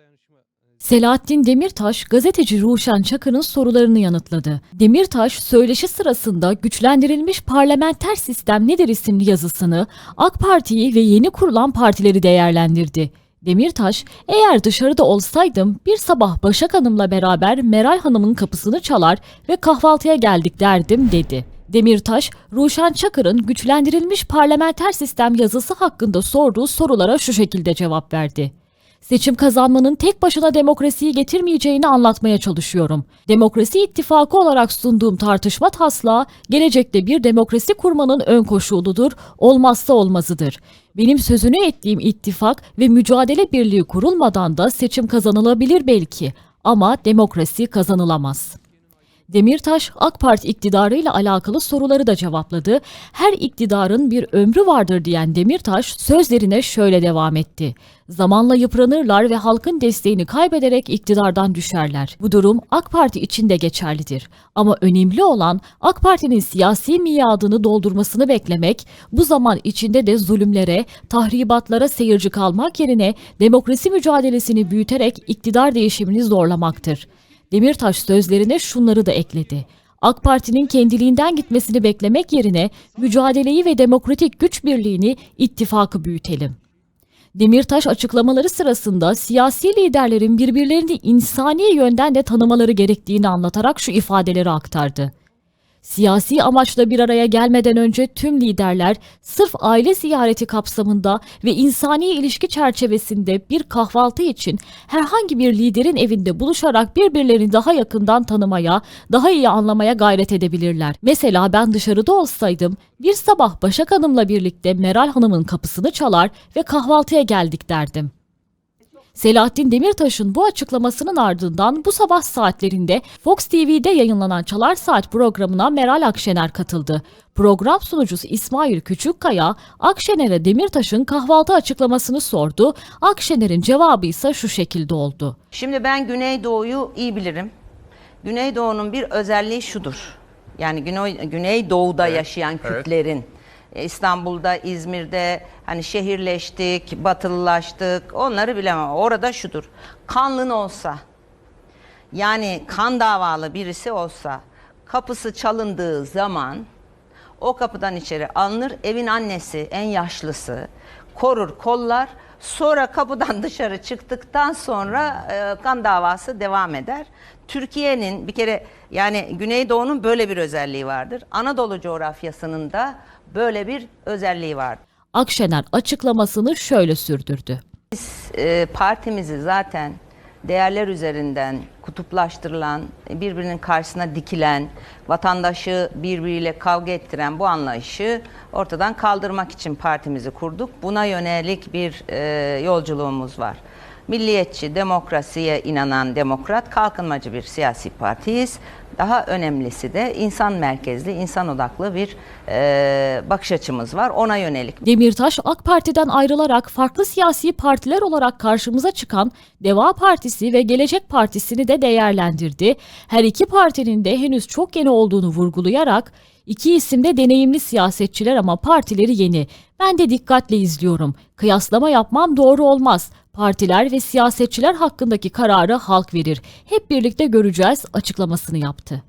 e, Selahattin Demirtaş, gazeteci Ruşen Çakır'ın sorularını yanıtladı. Demirtaş, söyleşi sırasında güçlendirilmiş parlamenter sistem nedir isimli yazısını AK Parti'yi ve yeni kurulan partileri değerlendirdi. Demirtaş, eğer dışarıda olsaydım bir sabah Başak Hanım'la beraber Meral Hanım'ın kapısını çalar ve kahvaltıya geldik derdim dedi. Demirtaş, Ruşen Çakır'ın güçlendirilmiş parlamenter sistem yazısı hakkında sorduğu sorulara şu şekilde cevap verdi. Seçim kazanmanın tek başına demokrasiyi getirmeyeceğini anlatmaya çalışıyorum. Demokrasi ittifakı olarak sunduğum tartışma taslağı gelecekte bir demokrasi kurmanın ön koşuludur, olmazsa olmazıdır. Benim sözünü ettiğim ittifak ve mücadele birliği kurulmadan da seçim kazanılabilir belki ama demokrasi kazanılamaz. Demirtaş AK Parti iktidarıyla alakalı soruları da cevapladı. Her iktidarın bir ömrü vardır diyen Demirtaş sözlerine şöyle devam etti. Zamanla yıpranırlar ve halkın desteğini kaybederek iktidardan düşerler. Bu durum AK Parti için de geçerlidir. Ama önemli olan AK Parti'nin siyasi miadını doldurmasını beklemek, bu zaman içinde de zulümlere, tahribatlara seyirci kalmak yerine demokrasi mücadelesini büyüterek iktidar değişimini zorlamaktır. Demirtaş sözlerine şunları da ekledi. AK Parti'nin kendiliğinden gitmesini beklemek yerine mücadeleyi ve demokratik güç birliğini, ittifakı büyütelim. Demirtaş açıklamaları sırasında siyasi liderlerin birbirlerini insani yönden de tanımaları gerektiğini anlatarak şu ifadeleri aktardı. Siyasi amaçla bir araya gelmeden önce tüm liderler sırf aile ziyareti kapsamında ve insani ilişki çerçevesinde bir kahvaltı için herhangi bir liderin evinde buluşarak birbirlerini daha yakından tanımaya, daha iyi anlamaya gayret edebilirler. Mesela ben dışarıda olsaydım bir sabah Başak Hanım'la birlikte Meral Hanım'ın kapısını çalar ve kahvaltıya geldik derdim. Selahattin Demirtaş'ın bu açıklamasının ardından bu sabah saatlerinde Fox TV'de yayınlanan Çalar Saat programına Meral Akşener katıldı. Program sunucusu İsmail Küçükkaya, Akşener'e Demirtaş'ın kahvaltı açıklamasını sordu. Akşener'in cevabı ise şu şekilde oldu. Şimdi ben Güneydoğu'yu iyi bilirim. Güneydoğu'nun bir özelliği şudur. Yani Güney, Güneydoğu'da yaşayan Kürtlerin e, İstanbul'da, İzmir'de hani şehirleştik, batılılaştık. Onları bilemem. Orada şudur. Kanlın olsa yani kan davalı birisi olsa kapısı çalındığı zaman o kapıdan içeri alınır. Evin annesi, en yaşlısı korur, kollar. Sonra kapıdan dışarı çıktıktan sonra e, kan davası devam eder. Türkiye'nin bir kere yani Güneydoğu'nun böyle bir özelliği vardır. Anadolu coğrafyasının da böyle bir özelliği vardır. Akşener açıklamasını şöyle sürdürdü. e, partimizi zaten değerler üzerinden kutuplaştırılan, birbirinin karşısına dikilen, vatandaşı birbiriyle kavga ettiren bu anlayışı ortadan kaldırmak için partimizi kurduk. Buna yönelik bir e, yolculuğumuz var. Milliyetçi, demokrasiye inanan demokrat, kalkınmacı bir siyasi partiyiz. Daha önemlisi de insan merkezli, insan odaklı bir e, bakış açımız var. Ona yönelik Demirtaş AK Parti'den ayrılarak farklı siyasi partiler olarak karşımıza çıkan Deva Partisi ve Gelecek Partisi'ni de değerlendirdi. Her iki partinin de henüz çok yeni olduğunu vurgulayarak iki isim de deneyimli siyasetçiler ama partileri yeni. Ben de dikkatle izliyorum. Kıyaslama yapmam doğru olmaz. Partiler ve siyasetçiler hakkındaki kararı halk verir. Hep birlikte göreceğiz açıklamasını yaptı.